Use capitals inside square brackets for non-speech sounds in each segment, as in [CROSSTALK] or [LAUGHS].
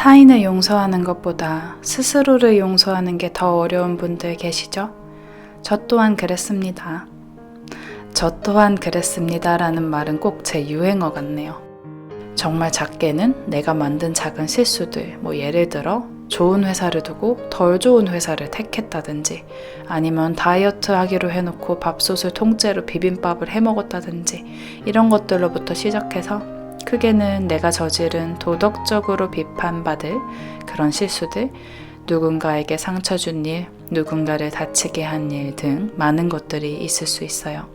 타인을 용서하는 것보다 스스로를 용서하는 게 더 어려운 분들 계시죠? 저 또한 그랬습니다. 저 또한 그랬습니다라는 말은 꼭 제 유행어 같네요. 정말 작게는 내가 만든 작은 실수들, 뭐 예를 들어 좋은 회사를 두고 덜 좋은 회사를 택했다든지 아니면 다이어트 하기로 해놓고 밥솥을 통째로 비빔밥을 해 먹었다든지 이런 것들로부터 시작해서 크게는 내가 저지른 도덕적으로 비판받을 그런 실수들, 누군가에게 상처 준 일, 누군가를 다치게 한 일 등 많은 것들이 있을 수 있어요.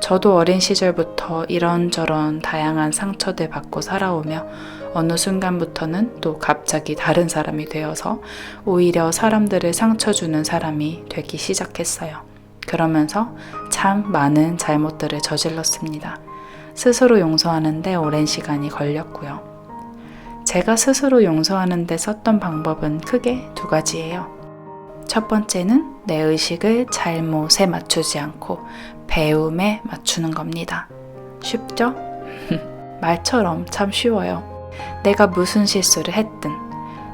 저도 어린 시절부터 이런저런 다양한 상처들 받고 살아오며 어느 순간부터는 또 갑자기 다른 사람이 되어서 오히려 사람들을 상처 주는 사람이 되기 시작했어요. 그러면서 참 많은 잘못들을 저질렀습니다. 스스로 용서하는데 오랜 시간이 걸렸고요. 제가 스스로 용서하는데 썼던 방법은 크게 두 가지예요. 첫 번째는 내 의식을 잘못에 맞추지 않고 배움에 맞추는 겁니다. 쉽죠? [LAUGHS] 말처럼 참 쉬워요. 내가 무슨 실수를 했든,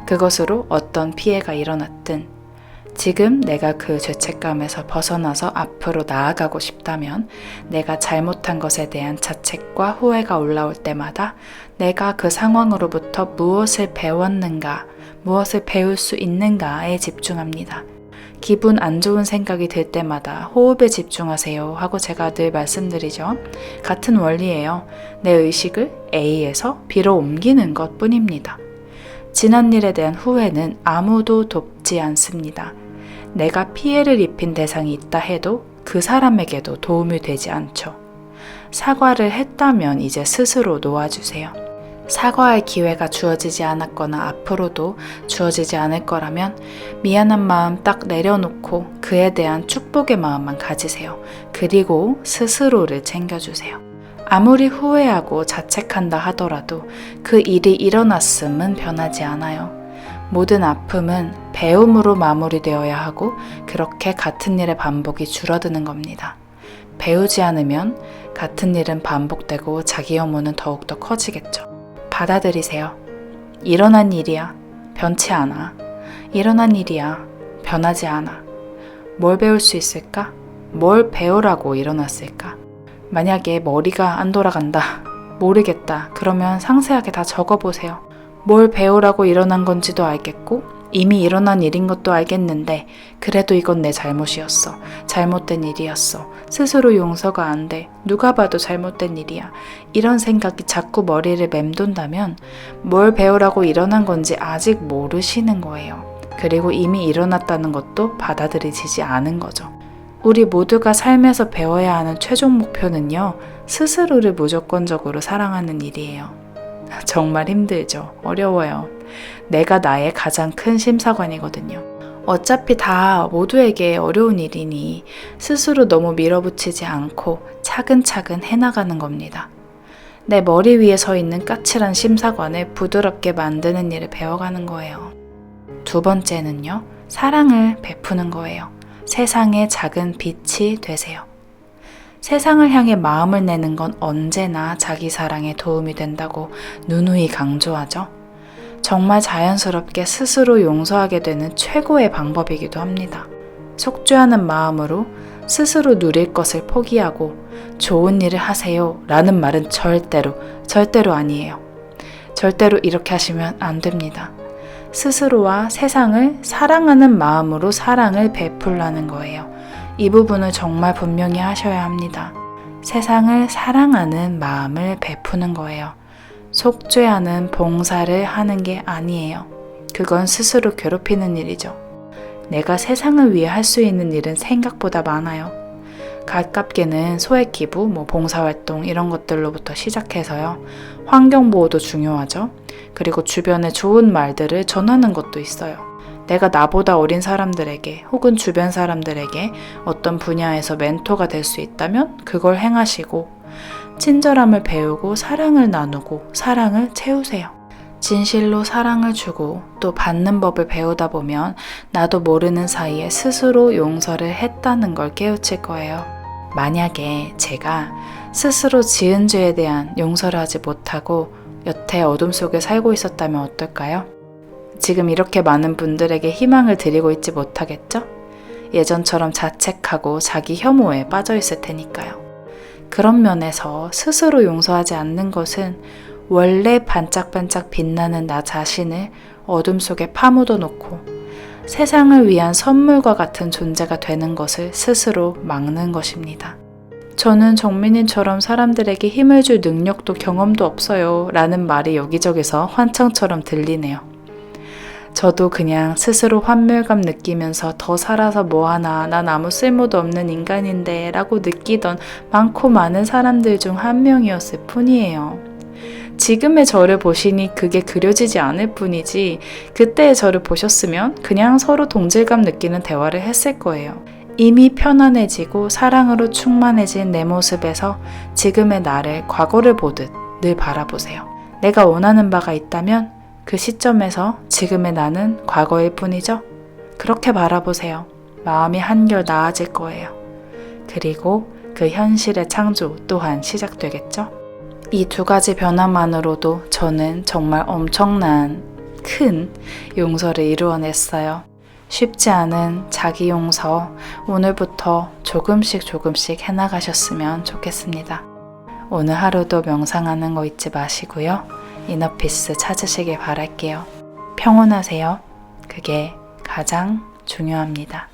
그것으로 어떤 피해가 일어났든, 지금 내가 그 죄책감에서 벗어나서 앞으로 나아가고 싶다면 내가 잘못한 것에 대한 자책과 후회가 올라올 때마다 내가 그 상황으로부터 무엇을 배웠는가, 무엇을 배울 수 있는가에 집중합니다. 기분 안 좋은 생각이 들 때마다 호흡에 집중하세요 하고 제가 늘 말씀드리죠. 같은 원리예요. 내 의식을 A에서 B로 옮기는 것 뿐입니다. 지난 일에 대한 후회는 아무도 돕지 않습니다. 내가 피해를 입힌 대상이 있다 해도 그 사람에게도 도움이 되지 않죠. 사과를 했다면 이제 스스로 놓아주세요. 사과할 기회가 주어지지 않았거나 앞으로도 주어지지 않을 거라면 미안한 마음 딱 내려놓고 그에 대한 축복의 마음만 가지세요. 그리고 스스로를 챙겨주세요. 아무리 후회하고 자책한다 하더라도 그 일이 일어났음은 변하지 않아요. 모든 아픔은 배움으로 마무리되어야 하고 그렇게 같은 일의 반복이 줄어드는 겁니다. 배우지 않으면 같은 일은 반복되고 자기 혐오는 더욱더 커지겠죠. 받아들이세요. 일어난 일이야. 변치 않아. 일어난 일이야. 변하지 않아. 뭘 배울 수 있을까? 뭘 배우라고 일어났을까? 만약에 머리가 안 돌아간다. 모르겠다. 그러면 상세하게 다 적어보세요. 뭘 배우라고 일어난 건지도 알겠고, 이미 일어난 일인 것도 알겠는데, 그래도 이건 내 잘못이었어. 잘못된 일이었어. 스스로 용서가 안 돼. 누가 봐도 잘못된 일이야. 이런 생각이 자꾸 머리를 맴돈다면, 뭘 배우라고 일어난 건지 아직 모르시는 거예요. 그리고 이미 일어났다는 것도 받아들이지 않은 거죠. 우리 모두가 삶에서 배워야 하는 최종 목표는요, 스스로를 무조건적으로 사랑하는 일이에요. 정말 힘들죠. 어려워요. 내가 나의 가장 큰 심사관이거든요. 어차피 다 모두에게 어려운 일이니 스스로 너무 밀어붙이지 않고 차근차근 해나가는 겁니다. 내 머리 위에 서 있는 까칠한 심사관을 부드럽게 만드는 일을 배워가는 거예요. 두 번째는요, 사랑을 베푸는 거예요. 세상의 작은 빛이 되세요. 세상을 향해 마음을 내는 건 언제나 자기 사랑에 도움이 된다고 누누이 강조하죠. 정말 자연스럽게 스스로 용서하게 되는 최고의 방법이기도 합니다. 속죄하는 마음으로 스스로 누릴 것을 포기하고 좋은 일을 하세요 라는 말은 절대로, 절대로 아니에요. 절대로 이렇게 하시면 안 됩니다. 스스로와 세상을 사랑하는 마음으로 사랑을 베풀라는 거예요. 이 부분을 정말 분명히 하셔야 합니다. 세상을 사랑하는 마음을 베푸는 거예요. 속죄하는 봉사를 하는 게 아니에요. 그건 스스로 괴롭히는 일이죠. 내가 세상을 위해 할 수 있는 일은 생각보다 많아요. 가깝게는 소액 기부, 뭐 봉사활동 이런 것들로부터 시작해서요. 환경보호도 중요하죠. 그리고 주변에 좋은 말들을 전하는 것도 있어요. 내가 나보다 어린 사람들에게 혹은 주변 사람들에게 어떤 분야에서 멘토가 될 수 있다면 그걸 행하시고 친절함을 배우고 사랑을 나누고 사랑을 채우세요. 진실로 사랑을 주고 또 받는 법을 배우다 보면 나도 모르는 사이에 스스로 용서를 했다는 걸 깨우칠 거예요. 만약에 제가 스스로 지은 죄에 대한 용서를 하지 못하고 여태 어둠 속에 살고 있었다면 어떨까요? 지금 이렇게 많은 분들에게 희망을 드리고 있지 못하겠죠? 예전처럼 자책하고 자기 혐오에 빠져 있을 테니까요. 그런 면에서 스스로 용서하지 않는 것은 원래 반짝반짝 빛나는 나 자신을 어둠 속에 파묻어 놓고 세상을 위한 선물과 같은 존재가 되는 것을 스스로 막는 것입니다. 저는 정민이처럼 사람들에게 힘을 줄 능력도 경험도 없어요. 라는 말이 여기저기서 환청처럼 들리네요. 저도 그냥 스스로 환멸감 느끼면서 더 살아서 뭐하나, 난 아무 쓸모도 없는 인간인데 라고 느끼던 많고 많은 사람들 중 한 명이었을 뿐이에요. 지금의 저를 보시니 그게 그려지지 않을 뿐이지, 그때의 저를 보셨으면 그냥 서로 동질감 느끼는 대화를 했을 거예요. 이미 편안해지고 사랑으로 충만해진 내 모습에서 지금의 나를 과거를 보듯 늘 바라보세요. 내가 원하는 바가 있다면 그 시점에서 지금의 나는 과거일 뿐이죠. 그렇게 바라보세요. 마음이 한결 나아질 거예요. 그리고 그 현실의 창조 또한 시작되겠죠. 이 두 가지 변화만으로도 저는 정말 엄청난 큰 용서를 이루어냈어요. 쉽지 않은 자기 용서 오늘부터 조금씩 조금씩 해나가셨으면 좋겠습니다. 오늘 하루도 명상하는 거 잊지 마시고요. 이너피스 찾으시길 바랄게요. 평온하세요. 그게 가장 중요합니다.